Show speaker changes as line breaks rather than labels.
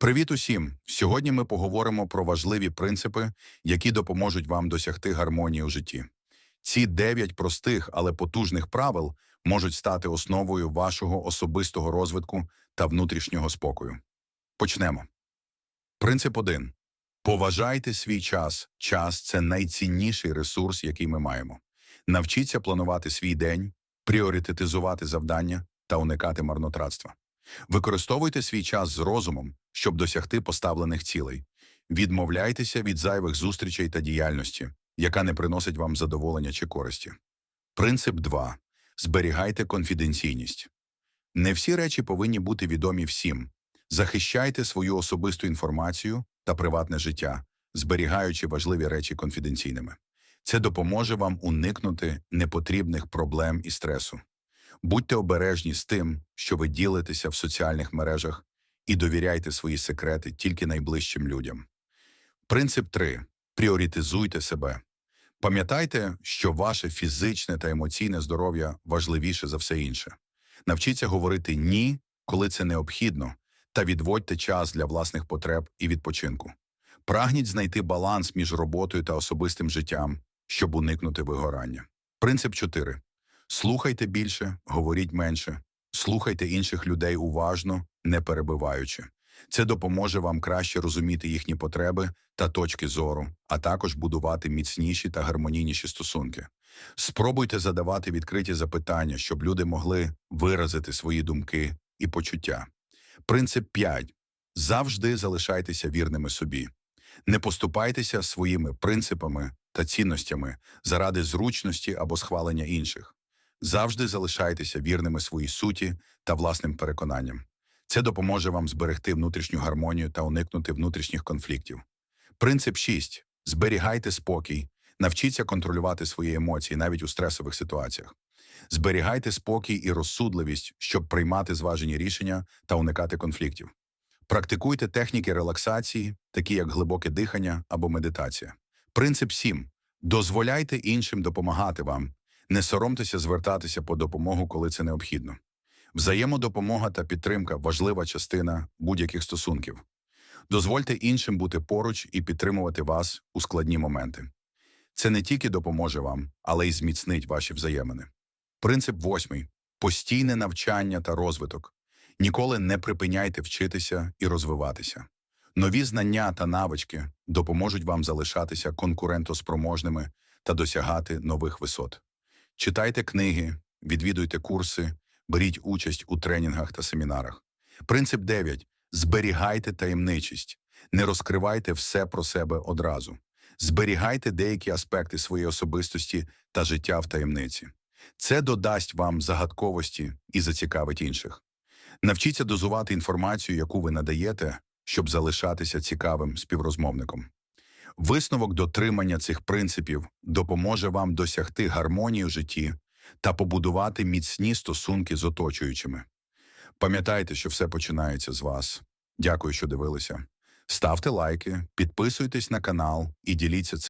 Привіт усім! Сьогодні ми поговоримо про важливі принципи, які допоможуть вам досягти гармонії у житті. Ці дев'ять простих, але потужних правил можуть стати основою вашого особистого розвитку та внутрішнього спокою. Почнемо. Принцип 1. Поважайте свій час. Час це найцінніший ресурс, який ми маємо. Навчіться планувати свій день, пріоритетизувати завдання та уникати марнотратства. Використовуйте свій час з розумом, щоб досягти поставлених цілей. Відмовляйтеся від зайвих зустрічей та діяльності, яка не приносить вам задоволення чи користі. Принцип 2. Зберігайте конфіденційність. Не всі речі повинні бути відомі всім. Захищайте свою особисту інформацію та приватне життя, зберігаючи важливі речі конфіденційними. Це допоможе вам уникнути непотрібних проблем і стресу. Будьте обережні з тим, що ви ділитеся в соціальних мережах, і довіряйте свої секрети тільки найближчим людям. Принцип 3. Пріоритизуйте себе. Пам'ятайте, що ваше фізичне та емоційне здоров'я важливіше за все інше. Навчіться говорити ні, коли це необхідно, та відводьте час для власних потреб і відпочинку. Прагніть знайти баланс між роботою та особистим життям, щоб уникнути вигорання. Принцип 4. Слухайте більше, говоріть менше. Слухайте інших людей уважно, не перебиваючи. Це допоможе вам краще розуміти їхні потреби та точки зору, а також будувати міцніші та гармонійніші стосунки. Спробуйте задавати відкриті запитання, щоб люди могли виразити свої думки і почуття. Принцип 5. Завжди залишайтеся вірними собі. Не поступайтеся своїми принципами та цінностями заради зручності або схвалення інших. Завжди залишайтеся вірними своїй суті та власним переконанням. Це допоможе вам зберегти внутрішню гармонію та уникнути внутрішніх конфліктів. Принцип 6. Зберігайте спокій. Навчіться контролювати свої емоції навіть у стресових ситуаціях. Зберігайте спокій і розсудливість, щоб приймати зважені рішення та уникати конфліктів. Практикуйте техніки релаксації, такі як глибоке дихання або медитація. Принцип 7. Дозволяйте іншим допомагати вам. Не соромтеся звертатися по допомогу, коли це необхідно. Взаємодопомога та підтримка важлива частина будь-яких стосунків. Дозвольте іншим бути поруч і підтримувати вас у складні моменти. Це не тільки допоможе вам, але й зміцнить ваші взаємини. Принцип восьмий постійне навчання та розвиток. Ніколи не припиняйте вчитися і розвиватися. Нові знання та навички допоможуть вам залишатися конкурентоспроможними та досягати нових висот. Читайте книги, відвідуйте курси, беріть участь у тренінгах та семінарах. Принцип 9. Зберігайте таємничість. Не розкривайте все про себе одразу. Зберігайте деякі аспекти своєї особистості та життя в таємниці. Це додасть вам загадковості і зацікавить інших. Навчіться дозувати інформацію, яку ви надаєте, щоб залишатися цікавим співрозмовником. Висновок дотримання цих принципів допоможе вам досягти гармонії в житті та побудувати міцні стосунки з оточуючими. Пам'ятайте, що все починається з вас. Дякую, що дивилися. Ставте лайки, підписуйтесь на канал і діліться цим.